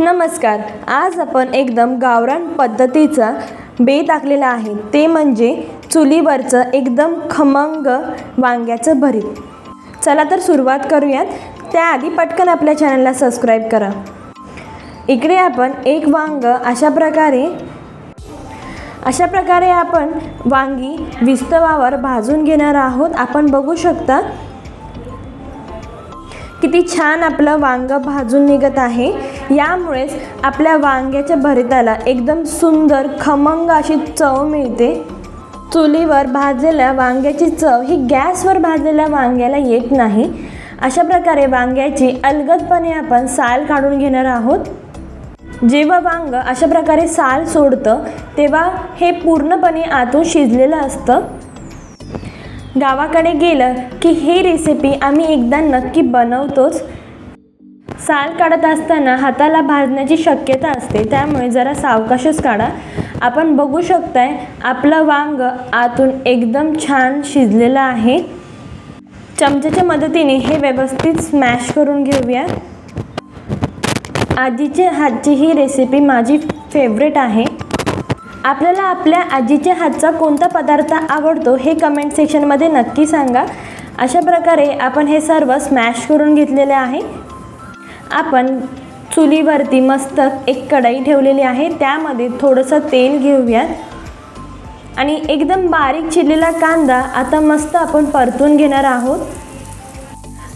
नमस्कार. आज आपण एकदम गावरान पद्धतीचा बे आखलेला आहे. ते म्हणजे चुलीवरचं एकदम खमंग वांग्याचं भरीत. चला तर सुरुवात करूयात. त्याआधी पटकन आपल्या चॅनलला सबस्क्राईब करा. इकडे आपण एक वांग अशा प्रकारे अशा प्रकारे आपण वांगी विस्तवावर भाजून घेणार आहोत. आपण बघू शकता किती छान आपलं वांगं भाजून निघत आहे. यामुळेच आपल्या वांग्याच्या भरिताला एकदम सुंदर खमंग अशी चव मिळते. चुलीवर भाजलेल्या वांग्याची चव ही गॅसवर भाजलेल्या वांग्याला येत नाही. अशा प्रकारे वांग्याची अलगदपणे आपण साल काढून घेणार आहोत. जेव्हा वांग अशा प्रकारे साल सोडतं तेव्हा हे पूर्णपणे आतून शिजलेलं असतं. गावाकडे गेलं की ही रेसिपी आम्ही एकदा नक्की बनवतोच. साल काढत असताना हाताला भाजण्याची शक्यता असते त्यामुळे जरा सावकाशच काढा. आपण बघू शकताय आपलं वांग आतून एकदम छान शिजलेलं आहे. चमच्याच्या मदतीने हे व्यवस्थित स्मॅश करून घेऊया. आजीच्या हातची ही रेसिपी माझी फेवरेट आहे. आपल्याला आपल्या आजीच्या हातचा कोणता पदार्थ आवडतो हे कमेंट सेक्शनमध्ये नक्की सांगा. अशा प्रकारे आपण हे सर्व स्मॅश करून घेतलेले आहे. आपण चुलीवरती मस्त एक कढई ठेवलेली आहे. त्यामध्ये थोडंसं तेल घेऊयात. आणि एकदम बारीक चिरलेला कांदा आता मस्त आपण परतून घेणार आहोत.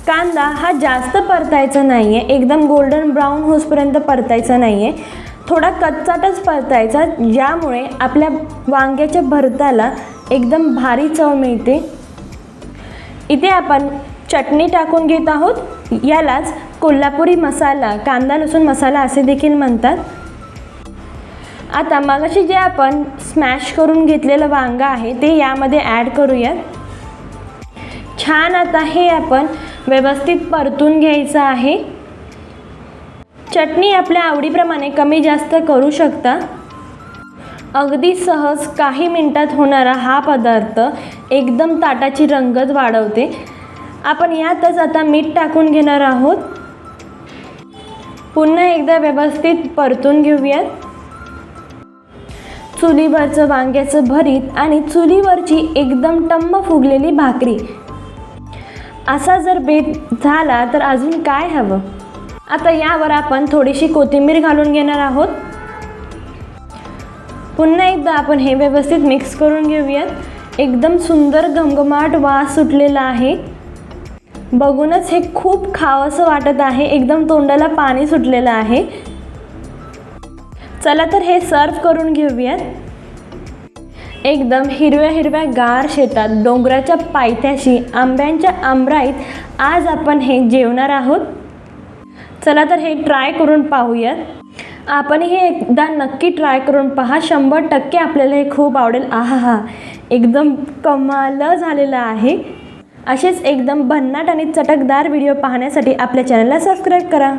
कांदा हा जास्त परतायचा नाही आहे एकदम गोल्डन ब्राऊन होसपर्यंत परतायचा नाही आहे थोडा कच्चाटच परतायचा ज्यामुळे आपल्या वांग्याच्या भरताला एकदम भारी चव मिळते. इथे आपण चटणी टाकून घेत आहोत. यालाच कोल्हापुरी मसाला कांदा लसूण मसाला असे देखील म्हणतात. आता मगाशी जे आपण स्मॅश करून घेतलेलं वांगं आहे ते यामध्ये ॲड करूयात. छान आता हे आपण व्यवस्थित परतून घ्यायचं आहे. चटणी आपल्या आवडीप्रमाणे कमी जास्त करू शकता. अगदी सहज काही मिनटात होणारा हा पदार्थ एकदम ताटाची रंगत वाढवते. आपण यातच आता मीठ टाकून घेणार आहोत. पुन्हा एकदा व्यवस्थित परतून घेऊयात. चुलीवरचं वांग्याचं भरीत आणि चुलीवरची एकदम टम्म फुगलेली भाकरी. असा जर बेत झाला तर अजून काय हवं? आता यावर आपण थोडीशी कोथिंबीर घालून घेणार आहोत. पुन्हा एकदा आपण हे व्यवस्थित मिक्स करून घेऊयात. एकदम सुंदर घमघमाट वास सुटलेला आहे. बघूनच हे खूप खावंसं वाटत आहे. एकदम तोंडाला पाणी सुटलेलं आहे. चला तर हे सर्व करून घेऊयात. एकदम हिरव्या हिरव्या गार शेतात डोंगराच्या पायथ्याशी आंब्यांच्या आंबराईत आज आपण हे जेवणार आहोत. चला तर हे ट्राय करून पाहूयात. आपण हे एकदा नक्की ट्राय करून पहा. शंभर टक्के आपल्याला हे खूप आवडेल. आहा हा एकदम कमाल झालेलं आहे. असेच एकदम भन्नाट आणि चटकदार व्हिडिओ पाहण्यासाठी आपल्या चॅनलला सबस्क्राईब करा.